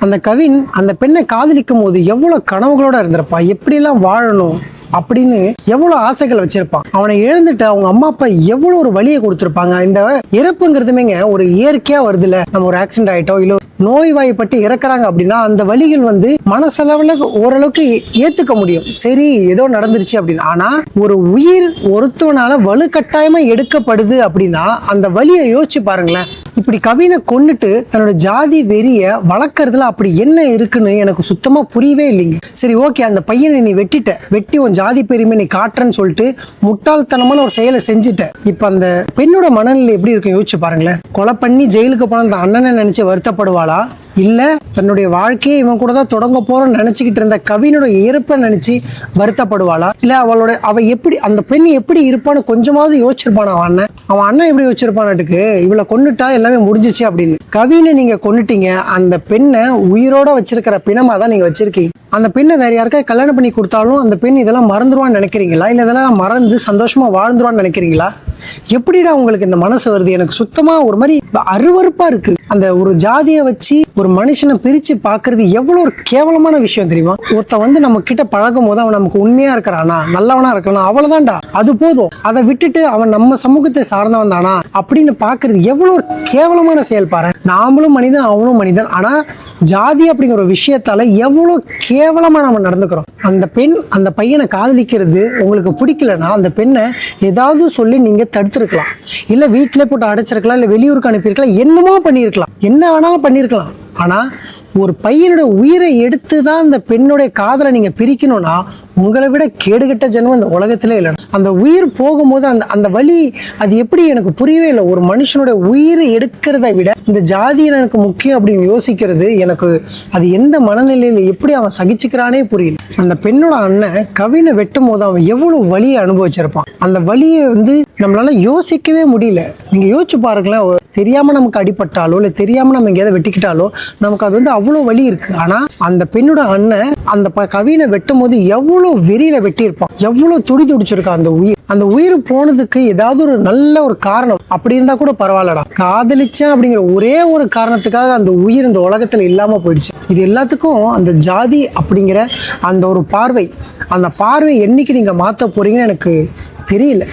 அந்த கவின் அந்த பெண்ணை காதலிக்கும் போது எவ்வளவு கனவுகளோட இருந்திருப்பா? எப்படிலாம் வாழணும் அப்படின்னு எவ்வளவு ஆசைகள் வச்சிருப்பான் அவனை எழுந்துட்டு அவங்க அம்மா அப்பா எவ்வளவு ஒரு வழியை கொடுத்துருப்பாங்க? இந்த இறப்புங்கிறதுமேங்க ஒரு இயற்கையா வருதுல நம்ம ஒரு ஆக்சிடென்ட் ஆயிட்டோம் இல்ல நோய்வாய்ப்பட்டு இறக்குறாங்க அப்படின்னா அந்த வழிகள் வந்து மனசளவில் ஓரளவுக்கு ஏ- முடியும். சரி ஏதோ நடந்துருச்சு அப்படின்னு. ஆனா ஒரு உயிர் ஒருத்தவனால வலுக்கட்டாயமா எடுக்கப்படுது அப்படின்னா அந்த வழியை யோசிச்சு பாருங்களேன். இப்படி கவினை கொன்னுட்டு தன்னோட ஜாதி வெறியை வளர்க்கறதுல அப்படி என்ன இருக்குன்னு எனக்கு சுத்தமாக புரியவே இல்லைங்க. சரி ஓகே அந்த பையனை நீ வெட்டிட்ட. வெட்டி உன் ஜாதி பெருமை நீ காட்டுறேன்னு சொல்லிட்டு முட்டாள்தனமான ஒரு செயலை செஞ்சுட்ட. இப்போ அந்த பெண்ணோட மனநிலை எப்படி இருக்கும் யோசிச்சு பாருங்களேன். கொலை பண்ணி ஜெயிலுக்கு போன அந்த அண்ணனை நினச்சி வருத்தப்படுவாள்? இல்ல தன்னுடைய வாழ்க்கையை இவன் கூட தான் தொடங்க போறோம்னு நினைச்சுக்கிட்டு இருந்த கவினோட இறப்பை நினைச்சு வருத்தப்படுவாளா? இல்ல அவளோட அவ எப்படி அந்த பெண் எப்படி இருப்பான்னு கொஞ்சமாவது யோசிச்சிருப்பான் அவன் அண்ணன்? அவன் அண்ணன் எப்படி யோசிச்சிருப்பானாட்டுக்கு? இவளை கொண்டுட்டா எல்லாமே முடிஞ்சிச்சு அப்படின்னு. கவினை நீங்க கொன்னுட்டீங்க அந்த பெண்ணை உயிரோட வச்சிருக்கிற பிணமா தான் நீங்க வச்சிருக்கீங்க. அந்த பெண்ணை வேற யாருக்கா கல்யாணம் பண்ணி கொடுத்தாலும் அந்த பெண் இதெல்லாம் மறந்துடுவான்னு நினைக்கிறீங்களா? இல்ல இதெல்லாம் மறந்து சந்தோஷமா வாழ்ந்துருவான்னு நினைக்கிறீங்களா? எப்படிடா உங்களுக்கு இந்த மனசு வருது? எனக்கு சுத்தமா ஒரு மாதிரி அருவருப்பா இருக்கு. அந்த ஒரு ஜாதியை வச்சு ஒரு மனுஷனை பிரிச்சு பார்க்கறது எவ்வளவு ஒரு கேவலமான விஷயம் தெரியுமா? ஒருத்தன் வந்து நம்ம கிட்ட பழகும் போது அவன் நமக்கு உண்மையா இருக்கிறானா? நல்லவனா இருக்கானா? அவ்வளவுதான்டா. அது போதும். அதை விட்டுட்டு அவன் நம்ம சமூகத்தை சார்ந்தவன் தானா அப்படின்னு பாக்குறது எவ்வளவு ஒரு கேவலமான செயல் பாரு. நாமளும் மனிதன் அவனும் மனிதன். ஆனா ஜாதி அப்படிங்கிற ஒரு விஷயத்தால எவ்வளவு கேவலமா நம்ம நடந்துக்கிறோம். அந்த பெண் அந்த பையனை காதலிக்கிறது உங்களுக்கு பிடிக்கலன்னா அந்த பெண்ணை ஏதாவது சொல்லி தடுத்திருக்கலாம். இல்ல வீட்டிலே போட்டு அடைச்சிருக்கலாம் இல்ல வெளியூருக்கு அனுப்பியிருக்கலாம் என்னமோ பண்ணியிருக்கலாம். என்ன வேணாலும் பண்ணியிருக்கலாம். ஆனா ஒரு பையனோட உயிரை எடுத்து தான் அந்த பெண்ணுடைய காதலை நீங்க பிரிக்கணும்னா உங்களை விட கேடுகெட்ட ஜென்மம் அந்த உலகத்திலே இல்லை. அந்த உயிர் போகும்போது அந்த அந்த வழி அது எப்படி எனக்கு புரியவே இல்லை. ஒரு மனுஷனுடைய உயிரை எடுக்கிறத விட இந்த ஜாதி எனக்கு முக்கியம் அப்படின்னு யோசிக்கிறது எனக்கு அது எந்த மனநிலையில எப்படி அவன் சகிச்சுக்கிறானே புரியல. அந்த பெண்ணோட அண்ணன் கவினை வெட்டும் போது அவன் எவ்வளவு வழியை அனுபவிச்சிருப்பான். அந்த வழியை வந்து நம்மளால யோசிக்கவே முடியல. நீங்க யோசிச்சு பாருங்களேன் தெரியாமல் தெரியாம நமக்கு அடிபட்டாலோ இல்லை தெரியாம நம்ம எங்கேயாவது வெட்டிக்கிட்டாலோ நமக்கு அது வந்து அவ்வளோ வலி இருக்கு? ஆனால் அந்த பெண்ணோட அண்ணன் அந்த ப- கவினை வெட்டும் போது எவ்வளோ வெறியில வெட்டியிருப்பான். எவ்வளோ துடி துடிச்சிருக்கான் அந்த உயிர். அந்த உயிர் போனதுக்கு ஏதாவது ஒரு நல்ல ஒரு காரணம். அப்படி இருந்தா கூட பரவாயில்லடா. காதலிச்சேன் அப்படிங்கிற ஒரே ஒரு காரணத்துக்காக அந்த உயிர் இந்த உலகத்துல இல்லாம போயிடுச்சு. இது எல்லாத்துக்கும் அந்த ஜாதி அப்படிங்கிற அந்த ஒரு பார்வை. அந்த பார்வை என்னைக்கு நீங்க மாத்த போறீங்கன்னு எனக்கு தெரியல.